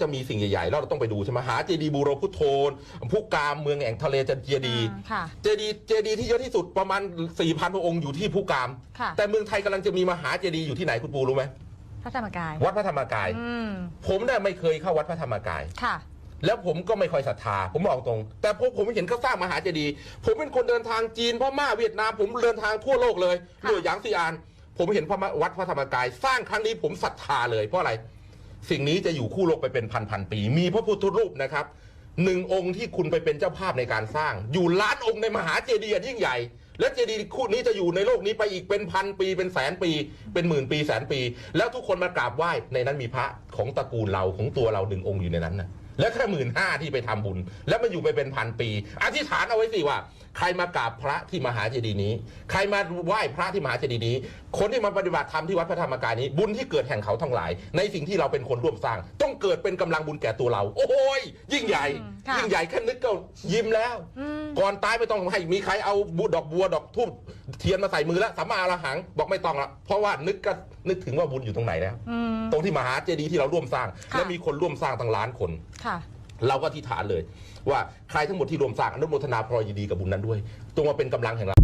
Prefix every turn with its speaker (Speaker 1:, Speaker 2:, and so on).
Speaker 1: จะมีสิ่งใหญ่ๆแล้วเราต้องไปดูใช่ไหมหาเจดีย์บูโรพุทโธผู้กามเมืองแห่งทะเลจะเจดีย์
Speaker 2: อ่าค่ะ
Speaker 1: เจดีย์เจดีย์ที่เยอะที่สุดประมาณ4ี่พันพระองค์อยู่ที่ผู้กาม
Speaker 2: ค่ะ
Speaker 1: แต่เมืองไทยกำลังจะมีมหาเจดีย์อยู่ที่ไหนคุณปูรู้ไหม
Speaker 2: พระธรรมกาย
Speaker 1: วัดพระธรรมกาย
Speaker 2: อืม
Speaker 1: ผมเนี่ยไม่เคยเข้าวัดพระธรรมกาย
Speaker 2: ค่ะ
Speaker 1: แล้วผมก็ไม่ค่อยศรัทธา ผมบอกตรง แต่พอผมเห็นเขาสร้างมหาเจดีย์ผมเป็นคนเดินทางจีนพม่าเวียดนาม ผมเดินทางทั่วโลกเลย
Speaker 2: ค่ะ
Speaker 1: ด้วยหยางซีอาน ผมเห็นพระมวัดพระธรรมกาย สร้างครั้งนี้ผมศรัทธาเลยเพราะอะไร สิ่งนี้จะอยู่คู่โลกไปเป็นพันพันๆปี มีพระพุทธรูปนะครับหนึ่งองค์ที่คุณไปเป็นเจ้าภาพในการสร้าง อยู่ล้านองค์ในมหาเจดีย์ยิ่งใหญ่ และเจดีย์คู่นี้จะอยู่ในโลกนี้ไปอีกเป็นพันปี เป็นแสนปี เป็นหมื่นปีแสนปี แล้วทุกคนมากราบไหว้ในนั้นมีพระ ของตระกูลเราของตัวเราหนึ่งองค์อยู่ในนั้นนะและแค่หมื่นห้าที่ไปทำบุญ แล้วมันอยู่ไปเป็นพันปี อธิษฐานเอาไว้สิว่า ใครมากราบพระที่มหาเจดีย์นี้ ใครมาไหว้พระที่มหาเจดีย์นี้ คนที่มาปฏิบัติธรรมที่วัดพระธรรมกายนี้ บุญที่เกิดแห่งเขาทั้งหลาย ในสิ่งที่เราเป็นคนร่วมสร้าง ต้องเกิดเป็นกำลังบุญแก่ตัวเรา โอ้ยยิ่งใหญ่
Speaker 2: อืมค่ะ
Speaker 1: ยิ่งใหญ่แค่นึกก็ยิ้มแล้ว
Speaker 2: อืม
Speaker 1: ก่อนตายไม่ต้องให้มีใครเอาบุดอกบัวดอกทูบเทียนมาใส่มือแล้วสัมมาอรหังบอกไม่ต้องละเพราะว่านึกก็นึกถึงว่าบุญอยู่ตรงไหนแล้ว
Speaker 2: อืม
Speaker 1: ตรงที่มหาเจดีย์ที่เราร่วมสร้าง
Speaker 2: ค่ะ
Speaker 1: และมีคนร่วมสร้างตั้งล้านคน
Speaker 2: ค่ะ
Speaker 1: เราก็อธิษฐานเลย ว่าใครทั้งหมดที่ร่วมสร้างอนุโมทนาพรยินดีกับบุญนั้นด้วยจงมาเป็นกำลังแห่งเรา